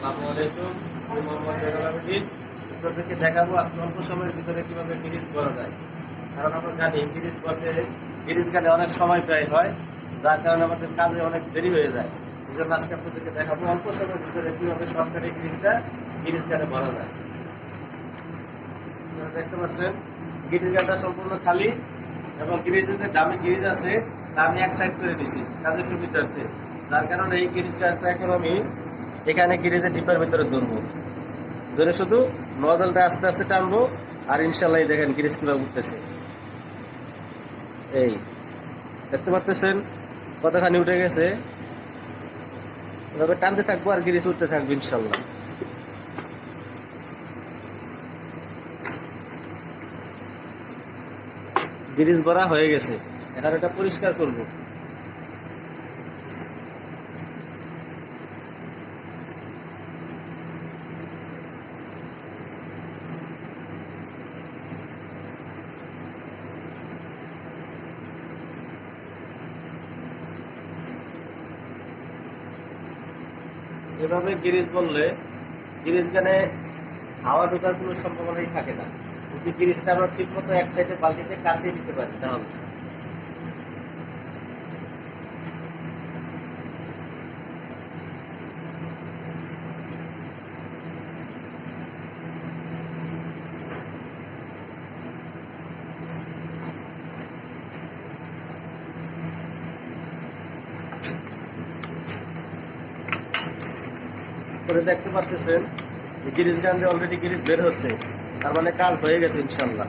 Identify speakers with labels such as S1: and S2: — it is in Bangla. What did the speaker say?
S1: আসসালামু আলাইকুম। আমি মোহাম্মদ আপনাদেরকে দেখাবো আজকে অল্প সময়ের ভিতরে কীভাবে গিরিজ করা যায়। কারণ আমরা জানি গিরিজ করতে, গিরিজ গানে অনেক সময় ব্যয় হয়, যার কারণে আমাদের কাজে অনেক দেরি হয়ে যায়। এই জন্য আজকে আপনাদেরকে দেখাবো অল্প সময়ের ভিতরে কীভাবে সরকারি গিরিজটা গিরিজ গানে ভরা যায়। দেখতে পাচ্ছেন, গিরিজ গানটা সম্পূর্ণ খালি এবং গিরিজের যে দামি গিরিজ আছে, তা আমি এক সাইড করে দিছি, কাজের সুবিধার্থে। যার কারণে এই গিরিজ গাছটা এখন আমি এখানে গিরিজের ডিপের ভিতরে ধরবো। ধরে শুধু নজলটা আস্তে আস্তে টানবো, আর ইনশাল্লাহ দেখেন গিরিজ কীভাবে উঠতেছে। এই, দেখতে পাচ্ছেন কতখানি উঠে গেছে। এভাবে টানতে থাকব আর গিরিজ উঠতে থাকব ইনশাল্লাহ। গিরিজ ভরা হয়ে গেছে। এখন এটা পরিষ্কার করব। এভাবে গিরিজ বললে গিরিজ গানে হাওয়া ঢোকার কোনো সম্ভাবনাই থাকে না। যদি গিরিজটা আমরা ঠিক মতো এক সাইডে বালতিতে কাছে দিতে পারি, তাহলে। করে দেখতে পাচ্ছেন গিরিজ গান অলরেডি গিরিজ বের হচ্ছে। তার মানে কাজ হয়ে গেছে ইনশাল্লাহ।